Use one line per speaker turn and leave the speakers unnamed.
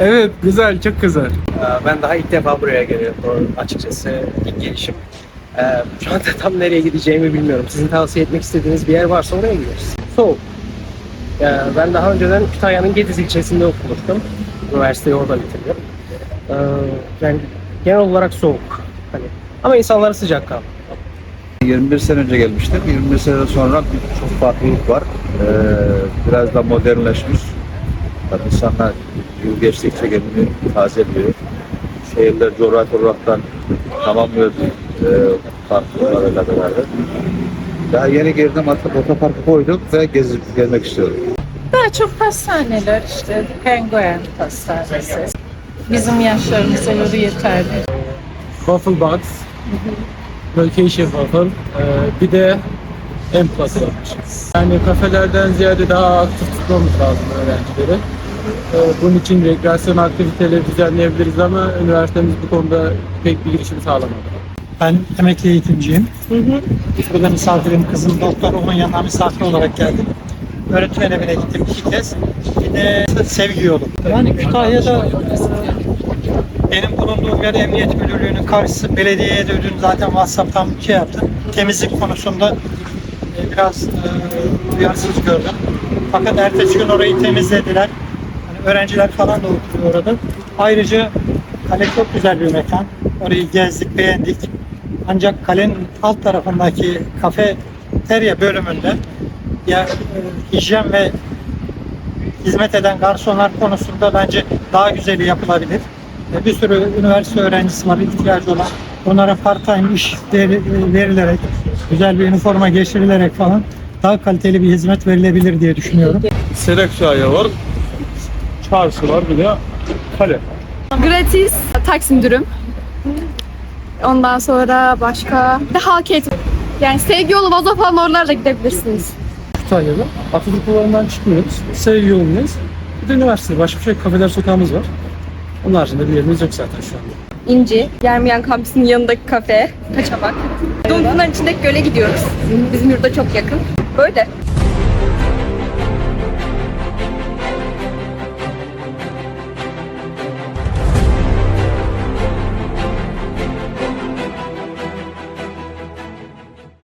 Evet güzel çok güzel.
Ee, Ben daha ilk defa buraya geliyorum açıkçası ilk gelişim. Ee, Şu anda tam nereye gideceğimi bilmiyorum. Sizin tavsiye etmek istediğiniz bir yer varsa oraya gideriz. Soğuk. Ee, Ben daha önceden Kütahya'nın Gediz ilçesinde okumuştum. Üniversiteyi orada bitirdim. Yani genel olarak soğuk. Hani ama insanları sıcakkanlı.
21 sene önce gelmiştim. 21 sene sonra bir çok farklılık var. Ee, biraz da modernleşmiş. Tabii insanlar yıl geçtikçe kendini tazeliyor. Şehirler coğrafi olaraktan tamamlıyor e, farklılıklarıyla beraber. Daha yeni girdim artık otoparkı koyduk ve gezip gelmek istiyorum.
Daha çok pastaneler işte penguen pastanesi. Bizim yaşlarımıza göre yeterli.
Waffle Box. Location Waffle. Ee, bir de M Plus. Yani kafelerden ziyade daha aktif tutmamız lazım öğrencileri. Ee, bunun için rekreasyon aktiviteleri düzenleyebiliriz ama üniversitemiz bu konuda pek bir girişim sağlamadı.
Ben emekli eğitimciyim. Burada misafirim kızım doktor, onun yanına misafir olarak geldim. Öğretmen evine gittim iki kez. Bir de sevgi yolu. Yani Kütahya'da benim bulunduğum yer Emniyet Müdürlüğü'nün karşısı. Belediyeye de dün zaten WhatsApp'tan şey yaptım. Temizlik konusunda e, biraz e, duyarsız gördüm. Fakat ertesi gün orayı temizlediler. Öğrenciler falan da oturuyor orada. Ayrıca kale çok güzel bir mekan. Orayı gezdik, beğendik. Ancak kalenin alt tarafındaki kafeterya bölümünde ya e, hijyen ve hizmet eden garsonlar konusunda bence daha güzeli yapılabilir. E, Bir sürü üniversite öğrencisi var ihtiyacı olan. Onlara part-time iş veri- verilerek, güzel bir üniforma geçirilerek falan daha kaliteli bir hizmet verilebilir diye düşünüyorum.
Selekçaya var, çarşı var bir de kale.
Gratis Taksim dürüm. Ondan sonra başka bir de halk eğitim. Yani sevgi yolu vazo falan oralara gidebilirsiniz.
Kütahya'da. Atatürk Bulvarı'ndan çıkmıyoruz. Sevgi yolundayız. Bir de üniversite. Başka bir şey kafeler sokağımız var. Onun haricinde bir yerimiz yok zaten şu anda.
İnci, Germiyan kampüsünün yanındaki kafe, kaçamak. Dumlupınar içindeki göle gidiyoruz. Bizim yurda çok yakın. Böyle.